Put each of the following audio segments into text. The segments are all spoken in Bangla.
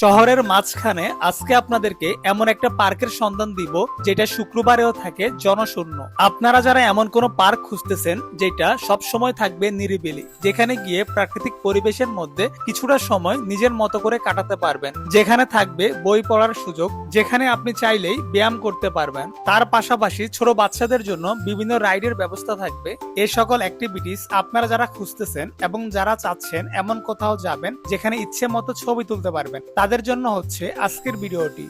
শহরের মাঝখানে আজকে আপনাদেরকে এমন একটা পার্কের সন্ধান দিব, যেটা শুক্রবারেও থাকে জনশূন্য। আপনারা যারা এমন কোনো পার্ক খুঁজতেছেন, যেটা সব সময় থাকবে নিরিবিলি, যেখানে গিয়ে প্রাকৃতিক পরিবেশের মধ্যে কিছুটা সময় নিজের মতো করে কাটাতে পারবেন। যেখানে থাকবে বই পড়ার সুযোগ, যেখানে আপনি চাইলেই ব্যায়াম করতে পারবেন। তার পাশাপাশি ছোট বাচ্চাদের জন্য বিভিন্ন রাইডের ব্যবস্থা থাকবে। এ সকল অ্যাক্টিভিটিস আপনারা যারা খুঁজতেছেন এবং যারা চাচ্ছেন, এমন কোথাও যাবেন, যেখানে ইচ্ছে মতো ছবি তুলতে পারবেন তাদের জন্য হচ্ছে আজকের ভিডিওটি।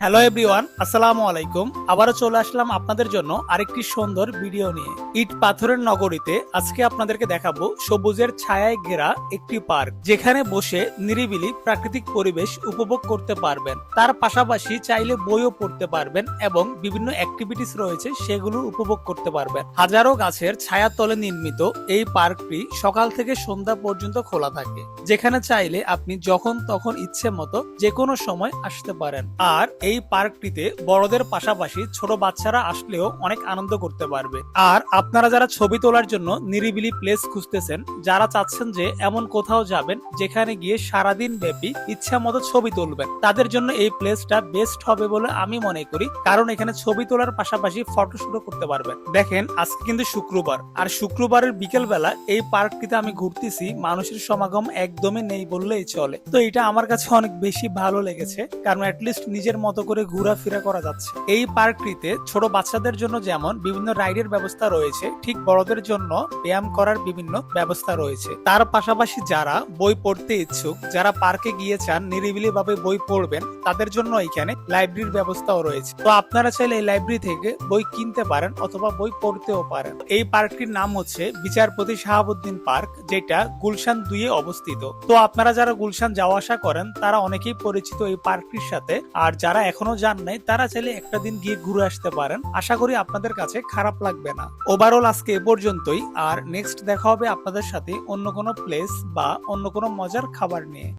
হ্যালো এভরিওয়ান আসসালামু আলাইকুম আবারও চলে আসলাম আপনাদের জন্য আরেকটি সুন্দর ভিডিও নিয়ে। ইট পাথরের নগরীতে আজকে আপনাদেরকে দেখাবো সবুজের ছায়ায় ঘেরা একটি পার্ক, যেখানে বসে নিরিবিলি প্রাকৃতিক পরিবেশ উপভোগ করতে পারবেন। তার পাশাপাশি চাইলে বইও পড়তে পারবেন এবং বিভিন্ন অ্যাক্টিভিটিস রয়েছে সেগুলো উপভোগ করতে পারবেন। হাজারো গাছের ছায়া তলে নির্মিত এই পার্কটি সকাল থেকে সন্ধ্যা পর্যন্ত খোলা থাকে, যেখানে চাইলে আপনি যখন তখন ইচ্ছে মতো যে কোনো সময় আসতে পারেন। আর এই পার্কটিতে বড়দের পাশাপাশি ছোট বাচ্চারা আসলেও অনেক আনন্দ করতে পারবে। আর আপনারা যারা ছবি তোলার জন্য নিরিবিলি প্লেস খুঁজতেছেন, যারা চাচ্ছেন যে এমন কোথাও যাবেন যেখানে গিয়ে সারাদিন ব্যাপী ইচ্ছা মতো ছবি তুলবেন, তাদের জন্য এই প্লেসটা বেস্ট হবে বলে আমি মনে করি। কারণ এখানে ছবি তোলার পাশাপাশি ফটোশুটও করতে পারবেন। দেখেন, আজকে কিন্তু শুক্রবার। আর শুক্রবারের বিকেল বেলা এই পার্কটিতে আমি ঘুরতেছি, মানুষের সমাগম একদমই নেই বললেই চলে। তো এটা আমার কাছে অনেক বেশি ভালো লেগেছে। কারণ অ্যাটলিস্ট নিজের মতো করে ঘোরাফেরা করা যাচ্ছে। এই পার্কটিতে ছোট বাচ্চাদের জন্য যেমন বিভিন্ন রাইডের ব্যবস্থা রয়েছে, ঠিক বড়দের জন্য ব্যায়াম করার বিভিন্ন ব্যবস্থা রয়েছে। তার পাশাপাশি যারা বই পড়তে ইচ্ছুক, যারা পার্কে গিয়ে চান নিরিবিলি ভাবে বই পড়বেন, তাদের জন্য এখানে লাইব্রেরির ব্যবস্থাও রয়েছে। তো আপনারা চাইলে এই লাইব্রেরি থেকে বই কিনতে পারেন অথবা বই পড়তেও পারেন। এই পার্কটির নাম হচ্ছে বিচারপতি শাহাবুদ্দিন পার্ক, যেটা গুলশান দুইয়ে অবস্থিত। তো আপনারা যারা গুলশান যাওয়া আসা করেন, তারা অনেকেই পরিচিত এই পার্কটির সাথে। আর যারা এখনও যান নাই, তারা চাইলে একটা দিন গিয়ে ঘুরে আসতে পারেন। আশা করি আপনাদের কাছে খারাপ লাগবে না। ওভারঅল আজকে এ পর্যন্তই, আর নেক্সট দেখা হবে আপনাদের সাথে অন্য কোনো প্লেস বা অন্য কোনো মজার খাবার নিয়ে।